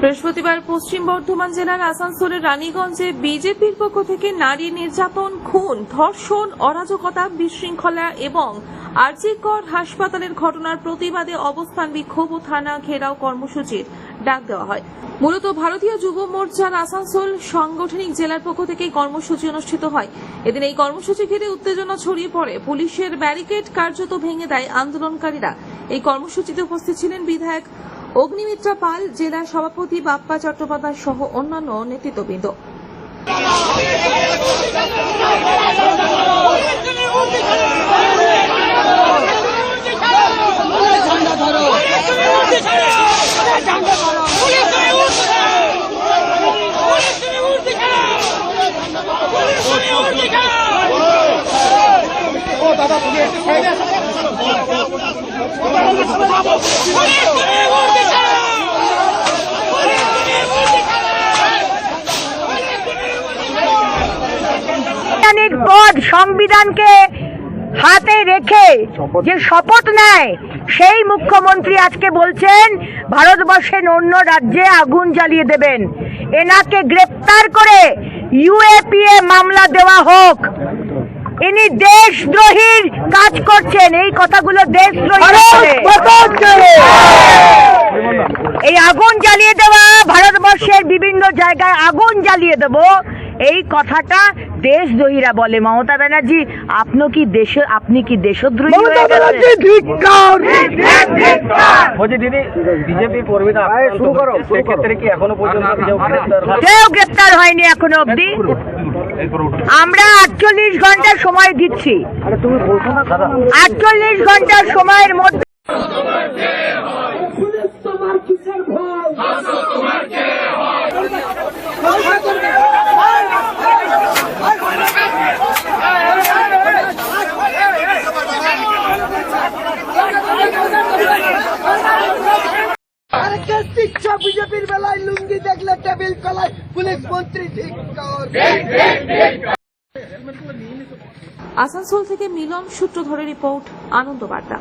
বৃহস্পতিবার পশ্চিম বর্ধমান জেলার আসানসোলের রানীগঞ্জে বিজেপির পক্ষ থেকে নারী নির্যাতন, খুন, ধর্ষণ, অরাজকতা, বিশৃঙ্খলা এবং আর্জিকর হাসপাতালের ঘটনার প্রতিবাদে অবস্থান বিক্ষোভ ও থানা ঘেরাও কর্মসূচির। ডাক দেওয়া হয়। মূলত ভারতীয় যুব মোর্চার আসানসোল সাংগঠনিক জেলার পক্ষ থেকে কর্মসূচি অনুষ্ঠিত হয়। এদিন এই কর্মসূচি ঘিরে উত্তেজনা ছড়িয়ে পড়ে। পুলিশের ব্যারিকেড কার্যত ভেঙে দেয় আন্দোলনকারীরা। এই কর্মসূচিতে উপস্থিত ছিলেন বিধায়ক অগ্নিমিত্রা পাল, জেলা সভাপতি বাপ্পা চট্টোপাধ্যায় সহ অন্যান্য নেতৃত্ববৃন্দ। পদ সংবিধানকে হাতে রেখে যে শপথ নেয়, সেই মুখ্যমন্ত্রী আজকে বলছেন ভারতবর্ষের অন্য রাজ্যে আগুন জ্বালিয়ে দেবেন। এনাকে গ্রেপ্তার করে ইউএপিএ মামলা দেওয়া হোক। ইনি দেশদ্রোহীর কাজ করছেন। এই কথাগুলো দেশদ্রোহী এই আগুন জ্বালিয়ে দেওয়া ভারতবর্ষের বিভিন্ন জায়গায় আগুন জ্বালিয়ে দেব। এই কথাটা দেশদ্রোহীরা বলে। মমতা ব্যানার্জি আপনি কি দেশ আপনি কি দেশদ্রোহী হয়ে গেছেন? দিদি বিজেপি কর্মীরা শুরু করো সেক্ষেত্রে কি এখনও পর্যন্ত কেউ গ্রেফতার হয় কেউ গ্রেপ্তার হয়নি এখনও অবধি। আমরা আটচল্লিশ ঘণ্টা সময় দিচ্ছি। আটচল্লিশ ঘণ্টার সময়ের মধ্যে বিজেপির বেলায় লুঙ্গি দেখলে টেবিল কলায় পুলিশ মন্ত্রী আসানসোল থেকে মিলন সূত্র ধরে রিপোর্ট আনন্দ বার্তা